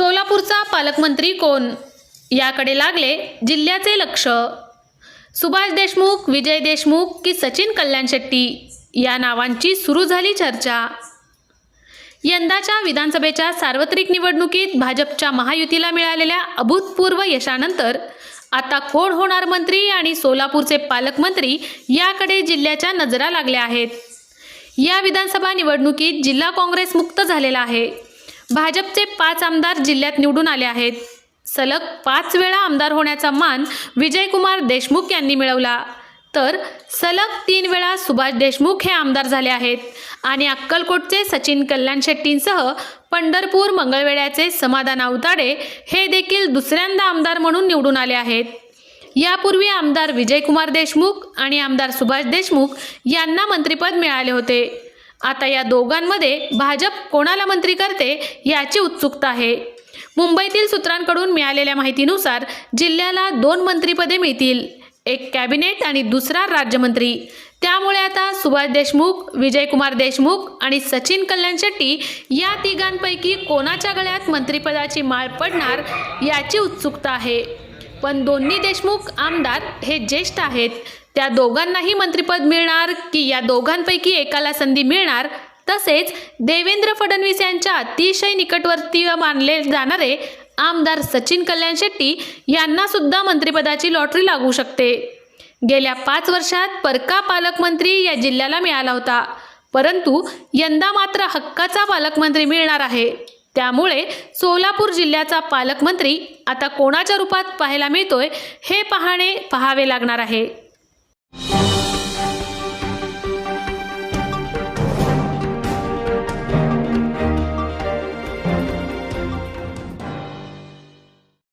सोलापूरचा पालकमंत्री कोण? याकडे लागले जिल्ह्याचे लक्ष. सुभाष देशमुख विजय देशमुख की सचिन कल्याण शेट्टी? या नावांची सुरू झाली चर्चा. यंदाच्या विधानसभेच्या सार्वत्रिक निवडणुकीत भाजपच्या महायुतीला मिळालेल्या अभूतपूर्व यशानंतर आता कोण होणार मंत्री आणि सोलापूरचे पालकमंत्री याकडे जिल्ह्याच्या नजरा लागल्या आहेत. या विधानसभा निवडणुकीत जिल्हा काँग्रेस मुक्त झालेला आहे. भाजपचे पाच आमदार जिल्ह्यात निवडून आले आहेत. सलग पाच वेळा आमदार होण्याचा मान विजयकुमार देशमुख यांनी मिळवला. तर सलग तीन वेळा सुभाष देशमुख हे आमदार झाले आहेत आणि अक्कलकोटचे सचिन कल्याण शेट्टींसह पंढरपूर मंगळवेड्याचे समाधान अवताडे हे देखील दुसऱ्यांदा आमदार म्हणून निवडून आले आहेत. यापूर्वी आमदार विजयकुमार देशमुख आणि आमदार सुभाष देशमुख यांना मंत्रिपद मिळाले होते. आता या दोघांमध्ये भाजप कोणाला मंत्री करते याची उत्सुकता आहे. मुंबईतील सूत्रांकडून मिळालेल्या माहितीनुसार जिल्ह्याला दोन मंत्रीपदे मिळतील एक कॅबिनेट आणि दुसरा राज्यमंत्री. त्यामुळे आता सुभाष देशमुख विजयकुमार देशमुख आणि सचिन कल्याण शेट्टी या तिघांपैकी कोणाच्या गळ्यात मंत्रिपदाची माळ पडणार याची उत्सुकता आहे. पण दोन्ही देशमुख आमदार हे ज्येष्ठ आहेत. त्या दोघांनाही मंत्रिपद मिळणार की या दोघांपैकी एकाला संधी मिळणार? तसेच देवेंद्र फडणवीस यांच्या अतिशय निकटवर्तीय मानले जाणारे आमदार सचिन कल्याण शेट्टी यांना सुद्धा मंत्रिपदाची लॉटरी लागू शकते. गेल्या पाच वर्षात परका पालकमंत्री या जिल्ह्याला मिळाला होता. परंतु यंदा मात्र हक्काचा पालकमंत्री मिळणार आहे. त्यामुळे सोलापूर जिल्ह्याचा पालकमंत्री आता कोणाच्या रूपात पाहायला मिळतोय हे पाहणे पाहावे लागणार आहे.